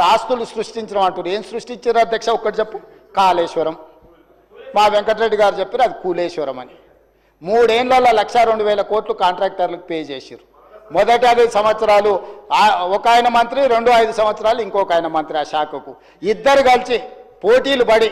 ఆస్తులు సృష్టించడం అంటారు ఏం సృష్టించారు అధ్యక్ష? ఒక్కటి చెప్పు. కాళేశ్వరం. మా వెంకటరెడ్డి గారు చెప్పారు అది కూలేశ్వరం అని. మూడేళ్ళలో లక్ష రెండు వేల కోట్లు కాంట్రాక్టర్లకు పే చేశారు మొదటి ఐదు సంవత్సరాలు ఒక ఆయన మంత్రి రెండు ఐదు సంవత్సరాలు ఇంకొక ఆయన మంత్రి ఆ శాఖకు. ఇద్దరు కలిసి పోటీలు పడి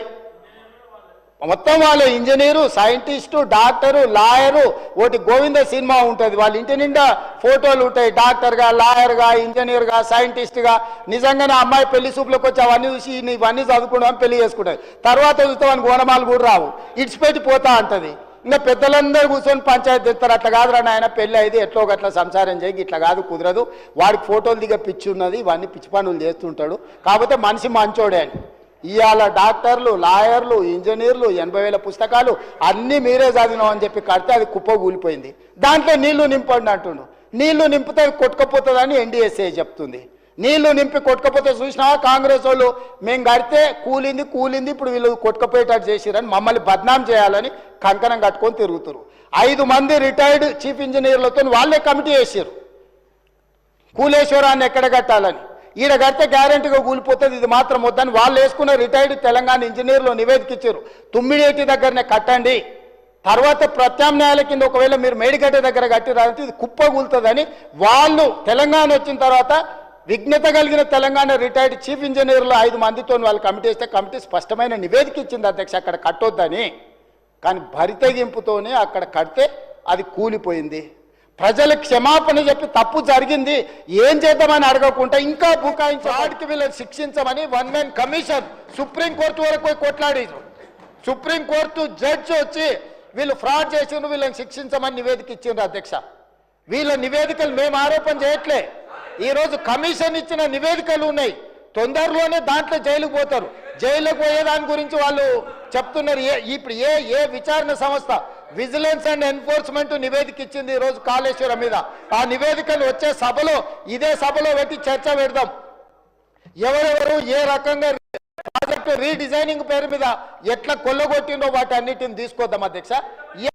మొత్తం వాళ్ళు ఇంజనీరు సైంటిస్టు డాక్టరు లాయరు ఒకటి గోవింద సినిమా ఉంటుంది. వాళ్ళ ఇంటి నిండా ఫోటోలు ఉంటాయి. డాక్టర్గా లాయర్గా ఇంజనీర్గా సైంటిస్ట్గా. నిజంగానే అమ్మాయి పెళ్ళి సూపులకు వచ్చి అవన్నీ చూసి ఇవన్నీ చదువుకుంటాం పెళ్ళి చేసుకుంటాయి తర్వాత చూస్తే వానికి కూడా రావు. ఇడిచిపెట్టి పోతా అంటది. ఇంకా పెద్దలందరూ కూర్చొని పంచాయతీ తెస్తారు. అట్లా కాదురా నాయన పెళ్ళి అయితే ఎట్లో గట్లా సంసారం చేయి. ఇట్లా కాదు కుదరదు. వాడికి ఫోటోలు దిగ పిచ్చి ఉన్నది. ఇవన్నీ పిచ్చి పనులు చేస్తుంటాడు. కాకపోతే మనిషి మంచోడే అని. ఇవాళ డాక్టర్లు లాయర్లు ఇంజనీర్లు ఎనభై వేల పుస్తకాలు అన్నీ మీరే చదివినాం అని చెప్పి కడితే అది కుప్ప కూలిపోయింది. దాంట్లో నీళ్ళు నింపండి అంటుండు. నీళ్ళు నింపితే అది కొట్టుకపోతుందని ఎన్డీఎస్ఏ చెప్తుంది. నీళ్ళు నింపి కొట్టుకపోతే చూసినావా కాంగ్రెస్ వాళ్ళు? మేము కడితే కూలింది కూలింది ఇప్పుడు వీళ్ళు కొట్టుకపోయేటట్టు చేసిరని మమ్మల్ని బద్నాం చేయాలని కంకణం కట్టుకొని తిరుగుతారు. ఐదు మంది రిటైర్డ్ చీఫ్ ఇంజనీర్లతో వాళ్ళే కమిటీ వేసారు కూలేశ్వరాన్ని ఎక్కడ కట్టాలని? ఈడ కడితే గ్యారంటీగా కూలిపోతుంది ఇది మాత్రం వద్దని వాళ్ళు వేసుకున్న రిటైర్డ్ తెలంగాణ ఇంజనీర్లు నివేదిక ఇచ్చారు తుమ్మిడేటి దగ్గరనే కట్టండి. తర్వాత ప్రత్యామ్నాయాల కింద ఒకవేళ మీరు మేడిగడ్డ దగ్గర కట్టిరాలంటే ఇది కుప్ప కూలుతుందని వాళ్ళు తెలంగాణ వచ్చిన తర్వాత విఘ్నత కలిగిన తెలంగాణ రిటైర్డ్ చీఫ్ ఇంజనీర్లు ఐదు మందితో వాళ్ళు కమిటీ వేస్తే కమిటీ స్పష్టమైన నివేదిక ఇచ్చింది అధ్యక్ష అక్కడ కట్టొద్దని. కానీ భరితగింపుతోనే అక్కడ కడితే అది కూలిపోయింది. ప్రజలు క్షమాపణ చెప్పి తప్పు జరిగింది ఏం చేద్దామని అడగకుండా ఇంకా బుకాయించి వాడికి వీళ్ళని శిక్షించమని one man commission supreme court వరకు పోయి కొట్లాడారు సుప్రీంకోర్టు జడ్జి వచ్చి వీళ్ళు ఫ్రాడ్ చేసిండ్రు వీళ్ళని శిక్షించమని నివేదిక ఇచ్చిండ్రు అధ్యక్ష. వీళ్ళ నివేదికలు మేము ఆరోపణ చేయట్లే. ఈరోజు కమిషన్ ఇచ్చిన నివేదికలు ఉన్నాయి. తొందరలోనే దాంట్లో జైలుకు పోతారు. జైలుకు పోయే దాని గురించి వాళ్ళు చెప్తున్నారు. ఏ ఇప్పుడు ఏ ఏ విచారణ సంస్థ విజిలెన్స్ అండ్ ఎన్ఫోర్స్మెంట్ నివేదిక ఇచ్చింది ఈరోజు రోజు కాళేశ్వరం మీద. ఆ నివేదికను వచ్చే సభలో ఇదే సభలో పెట్టి చర్చ పెడదాం. ఎవరెవరు ఏ రకంగా ప్రాజెక్టు రీడిజైనింగ్ పేరు మీద ఎట్లా కొల్లగొట్టిందో వాటి అన్నిటిని తీసుకోద్దాం అధ్యక్ష.